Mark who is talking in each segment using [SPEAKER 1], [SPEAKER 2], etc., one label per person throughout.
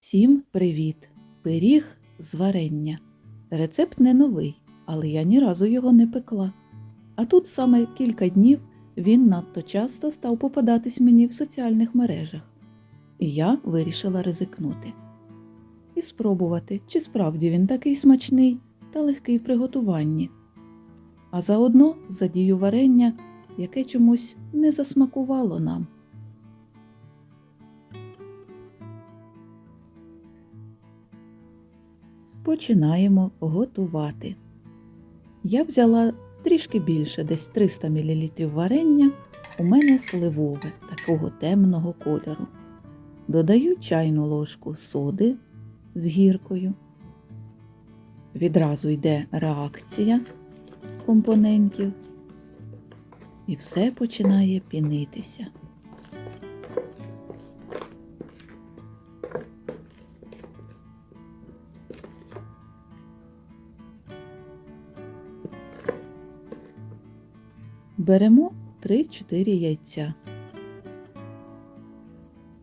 [SPEAKER 1] Всім привіт! Пиріг з варення. Рецепт не новий, але я ні разу його не пекла. А тут саме кілька днів він надто часто став попадатись мені в соціальних мережах. І я вирішила ризикнути. І спробувати, чи справді він такий смачний та легкий в приготуванні. А заодно задію варення, яке чомусь не засмакувало нам. Починаємо готувати. Я взяла трішки більше, десь 300 мл варення. У мене сливове такого темного кольору. Додаю чайну ложку соди з гіркою. Відразу йде реакція компонентів, і все починає пінитися. Беремо 3-4 яйця.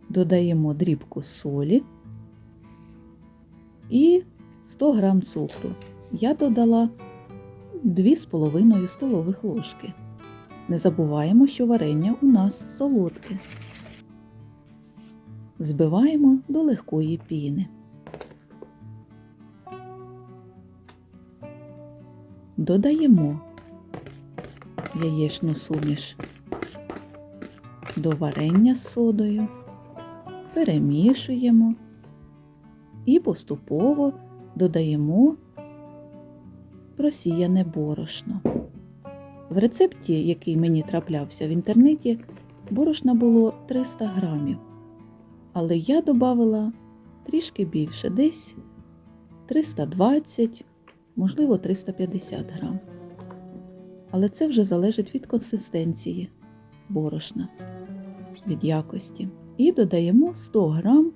[SPEAKER 1] Додаємо дрібку солі і 100 г цукру. Я додала 2,5 столових ложки. Не забуваємо, що варення у нас солодке. Збиваємо до легкої піни. Додаємо яєчну суміш до варення з содою, перемішуємо і поступово додаємо просіяне борошно. В рецепті, який мені траплявся в інтернеті, борошна було 300 грамів, але я додавала трішки більше, десь 320, можливо 350 грам але це вже залежить від консистенції борошна, від якості. І додаємо 100 грам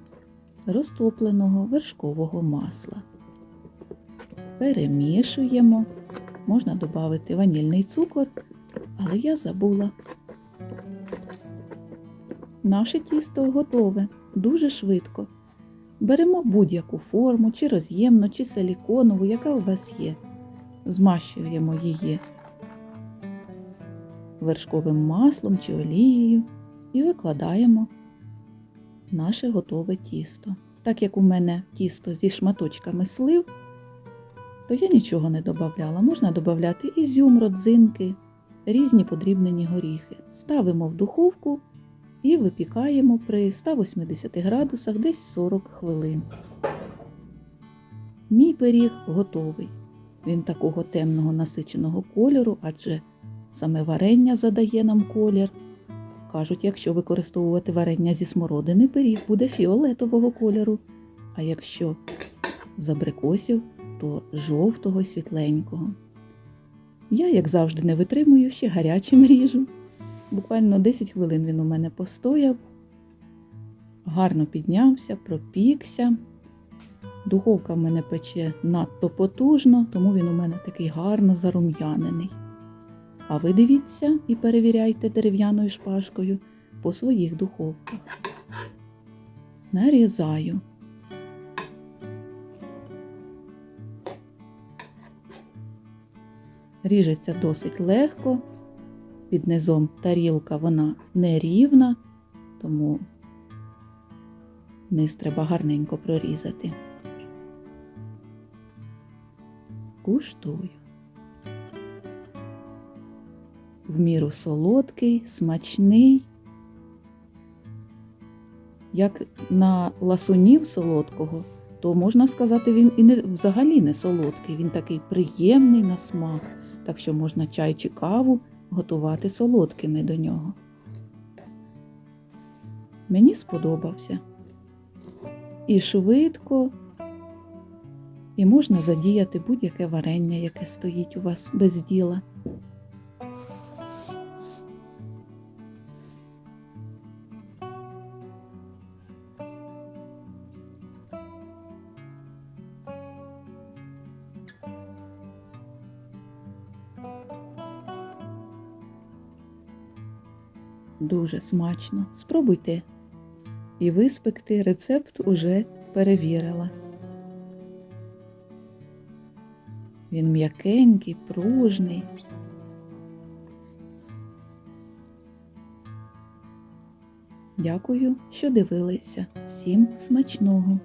[SPEAKER 1] розтопленого вершкового масла. Перемішуємо, можна додати ванільний цукор, але я забула. Наше тісто готове дуже швидко. Беремо будь-яку форму, чи роз'ємну, чи силіконову, яка у вас є. Змащуємо її вершковим маслом чи олією і викладаємо наше готове тісто. Так як у мене тісто зі шматочками слив, то я нічого не додавала. Можна додати ізюм, родзинки, різні подрібнені горіхи. Ставимо в духовку і випікаємо при 180 градусах десь 40 хвилин. Мій пиріг готовий. Він такого темного насиченого кольору, адже Саме варення задає нам колір. Кажуть, якщо використовувати варення зі смородини, пиріг буде фіолетового кольору, а якщо з абрикосів, то жовтого світленького. Я, як завжди, не витримую, ще гарячим ріжу. Буквально 10 хвилин він у мене постояв, гарно піднявся, пропікся. Духовка в мене пече надто потужно, тому він у мене такий гарно зарум'янений. А ви дивіться і перевіряйте дерев'яною шпажкою по своїх духовках. Нарізаю. Ріжеться досить легко. Під низом тарілка вона нерівна, тому низ треба гарненько прорізати. Куштую. В міру солодкий, смачний. Як на ласунів солодкого, то можна сказати, він і не взагалі не солодкий, він такий приємний на смак, так що можна чай чи каву готувати солодкими до нього. Мені сподобався. І швидко, і можна задіяти будь-яке варення, яке стоїть у вас без діла. Дуже смачно. Спробуйте і ви спекти рецепт уже перевірила. Він м'якенький, пружний. Дякую, що дивилися. Всім смачного!